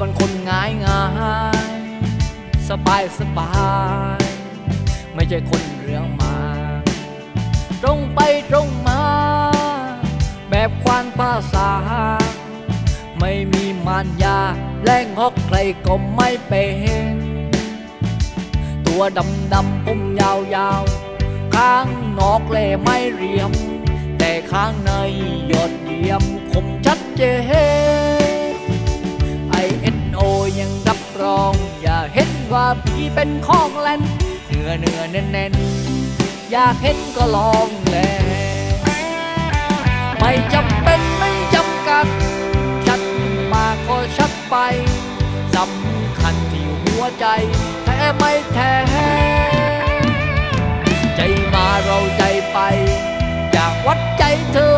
มันคนง่ายง่ายสบายสบาย ไม่ใช่คนเรื่องมา ตรงไปตรงมา แบบควานภาษา ไม่มีมารยาแรงฮอกใครก็ไม่เป็น ตัวดำดำผมยาวยาวข้างนอกเล่ไม่เรียม แต่ข้างในยอดเยี่ยมคมชัดเจน พี่เป็นของเล่นเนื้อเนื้อแน่นแน่นอยากเห็นก็ลองแลไม่จำเป็นไม่จำกัด ชัดมาก็ชัดไปสำคัญที่หัวใจ แท้ไม่แท้ ใจมาเราใจไป อยากวัดใจเธอ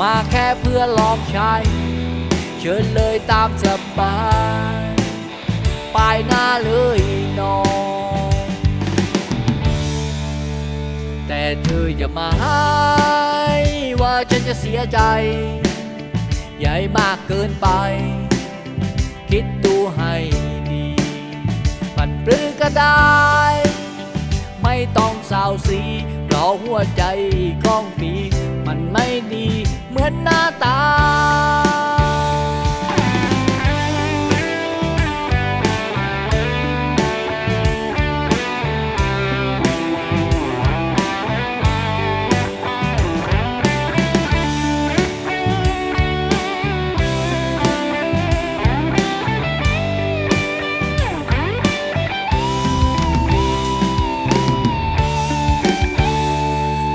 มาแค่เพื่อลองใช้เชิญเลยตามสบายปลายหน้าเลยน้อง แต่เธออย่ามาให้ว่าฉันจะเสียใจ ใหญ่มากเกินไป คิดดูให้ดีปันปรือก็ได้ ไม่ต้องสาวสีเพราะหัวใจก้องปีมันไม่ดี เหมือนหน้าตา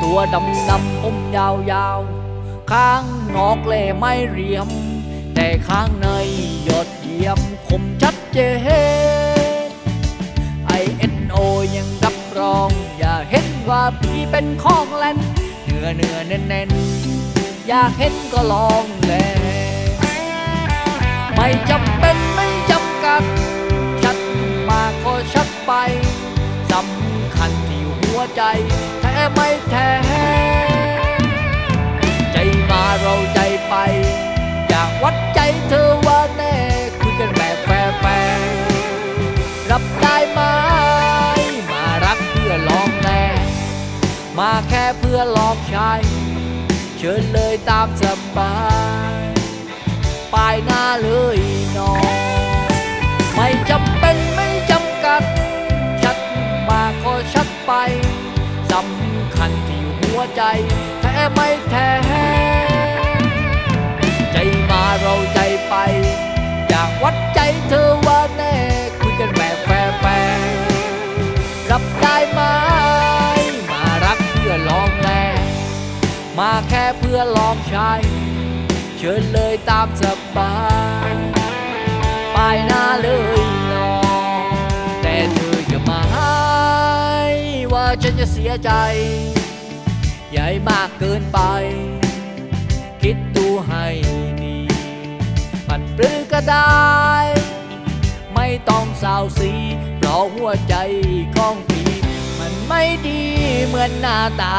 ตัวดำดำ ข้างนอกเล่ไม่เรียม แต่ข้างในยอดเยี่ยมคมชัดเจนไอเอ็นโอยังรับรอง อย่าเห็นว่าพี่เป็นของเล่นเนื้อเนื้อแน่นแน่นอยากเห็นก็ลองแลไม่จำเป็นไม่จำกัด ชัดมาก็ชัดไปสำคัญที่หัวใจแท้ไม่แท้ ไป อยากวัดใจเธอว่าแน่คุยกันแบบแฟร์รับได้ไหมมารักเพื่อลองแลมาแค่เพื่อลองใช้เชิญเลยตามสบายปลายหน้าเลยน้องไม่จำเป็นไม่จำกัด ชัดมาก็ชัดไปสำคัญที่หัวใจแท้ไม่แท้ วัดใจเธอว่าแน่ คุยกันแบบแฟร์แฟรับได้ไหมมารักเพื่อลองแลมาแค่เพื่อลองใช้ เชิญเลยตามสบายปายหน้าเลยน้องแต่เธออย่ามาให้ว่าฉันจะเสียใจ ใหญ่มากเกินไป คิดดูให้ มันปรือก็ได้ ไม่ต้องสาวสีเพราะหัวใจของพี่ มันไม่ดีเหมือนหน้าตา